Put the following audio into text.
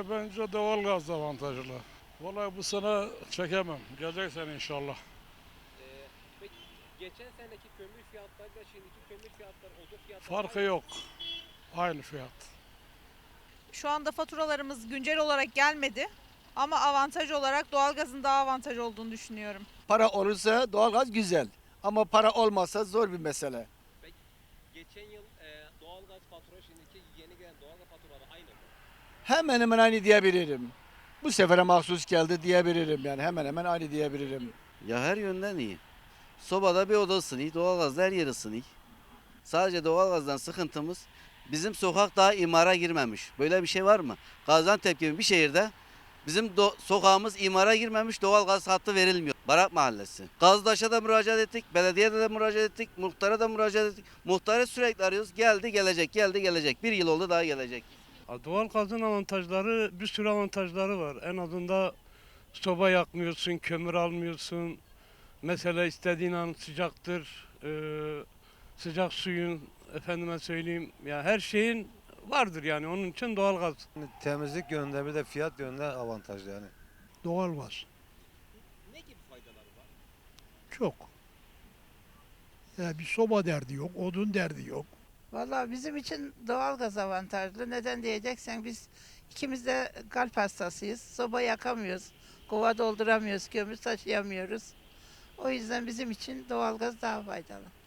Vallahi bence doğalgaz avantajlı. Vallahi bu sene çekemem. Gelecek sene inşallah. Ee, peki geçen seneki kömür fiyatlarıyla şimdiki kömür fiyatları odun fiyatları Farkı yok. Aynı fiyat. Şu anda faturalarımız güncel olarak gelmedi. Ama avantaj olarak doğalgazın daha avantaj olduğunu düşünüyorum. Para olursa doğalgaz güzel. Ama para olmazsa zor bir mesele. Geçen yıl e, doğalgaz fatura şimdiki yeni gelen doğalgaz faturaları aynı mı? Hemen hemen aynı diyebilirim. Bu sefere mahsus geldi diyebilirim yani hemen hemen aynı diyebilirim. Ya her yönden iyi. Sobada bir oda ısınıyor, doğalgazda her yer ısınıyor. Sadece doğalgazdan sıkıntımız bizim sokak daha imara girmemiş. Böyle bir şey var mı? Gaziantep gibi bir şehirde bizim do- sokağımız imara girmemiş, doğalgaz hattı verilmiyor. Barak Mahallesi. Gazdaş'a da müracaat ettik, belediyede de müracaat ettik, muhtara da müracaat ettik. Muhtarı sürekli arıyoruz. Geldi gelecek, geldi gelecek. Bir yıl oldu daha gelecek. Doğal gazın avantajları bir sürü avantajları var. En azından soba yakmıyorsun, kömür almıyorsun. Mesela istediğin an sıcaktır. Ee, sıcak suyun efendime söyleyeyim ya her şeyin vardır yani onun için doğal gaz. Temizlik yönünde bir de fiyat yönünde avantajlı yani. Doğalgaz Ne gibi faydaları var? çok. Yani bir soba derdi yok, odun derdi yok. Vallahi bizim için doğalgaz avantajlı. Neden diyeceksen biz ikimiz de kalp hastasıyız. Soba yakamıyoruz. Kova dolduramıyoruz, kömür taşıyamıyoruz. O yüzden bizim için doğalgaz daha faydalı.